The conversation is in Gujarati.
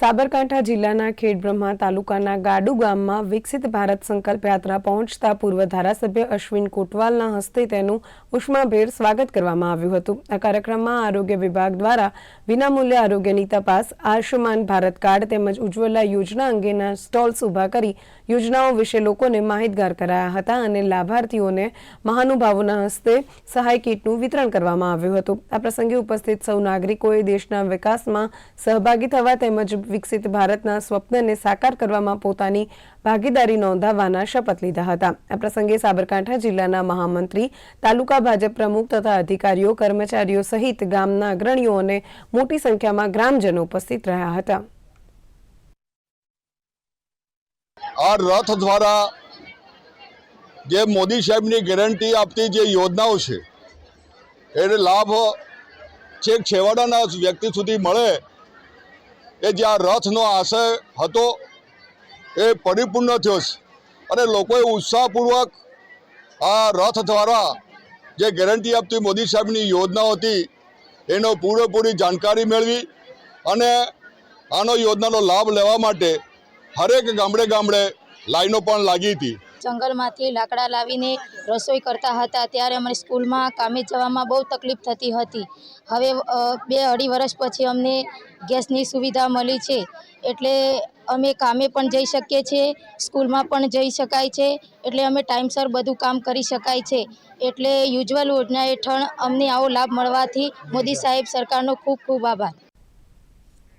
સાબરકાંઠા જિલ્લાના ખેડબ્રહ્મા તાલુકાના ગાડુ ગામમાં વિકસિત ભારત સંકલ્પ યાત્રા પહોંચતા પૂર્વ ધારાસભ્ય અશ્વિન કોટવાલના હસ્તે તેનું ઉષ્માભેર સ્વાગત કરવામાં આવ્યું હતું. આ કાર્યક્રમમાં આરોગ્ય વિભાગ દ્વારા વિનામૂલ્ય આરોગ્યની તપાસ, આયુષ્યમાન ભારત કાર્ડ તેમજ ઉજ્જવલા યોજના અંગેના સ્ટોલ્સ ઊભા કરી યોજનાઓ વિશે લોકોને માહિતગાર કરાયા હતા અને લાભાર્થીઓને મહાનુભાવોના હસ્તે સહાય કીટનું વિતરણ કરવામાં આવ્યું હતું. આ પ્રસંગે ઉપસ્થિત સૌ નાગરિકોએ દેશના વિકાસમાં સહભાગી થવા તેમજ વિકસિત ભારતના સ્વપ્નને સાકાર કરવામાં પોતાની ભાગીદારી નોંધાવવાના શપથ લીધા હતા. આ પ્રસંગે સાબરકાંઠા જિલ્લાના મહામંત્રી, તાલુકા ભાજપ પ્રમુખ તથા અધિકારીઓ, કર્મચારીઓ સહિત ગામના અગ્રણીઓ અને મોટી સંખ્યામાં ગ્રામજનો ઉપસ્થિત રહ્યા હતા. આ રથ દ્વારા જે મોદી સાહેબની ગેરંટી આપતી જે યોજનાઓ છે, એને લાભ છેક છેવાડાના વ્યક્તિ સુધી મળે એ જે આ રથનો આશય હતો એ પરિપૂર્ણ થયો છે. અને લોકોએ ઉત્સાહપૂર્વક આ રથ દ્વારા જે ગેરંટી આપતી મોદી સાહેબની યોજનાઓ હતી, એનો પૂરેપૂરી જાણકારી મેળવી અને આનો યોજનાનો લાભ લેવા માટે હરેક ગામડે ગામડે લાઈનો પણ લાગી હતી. જંગલમાંથી લાકડા લાવીને રસોઈ કરતા હતા. ત્યારે અમને સ્કૂલમાં કામે જવામાં બહુ તકલીફ થતી હતી. હવે બે અઢી વર્ષ પછી અમને ગેસની સુવિધા મળી છે. એટલે અમે કામે પણ જઈ શકીએ છીએ, સ્કૂલમાં પણ જઈ શકાય છે. એટલે અમે ટાઈમસર બધું કામ કરી શકાય છે. એટલે યુજ્વલ યોજના હેઠળ અમને આવો લાભ મળવાથી મોદી સાહેબ સરકારનો ખૂબ ખૂબ આભાર.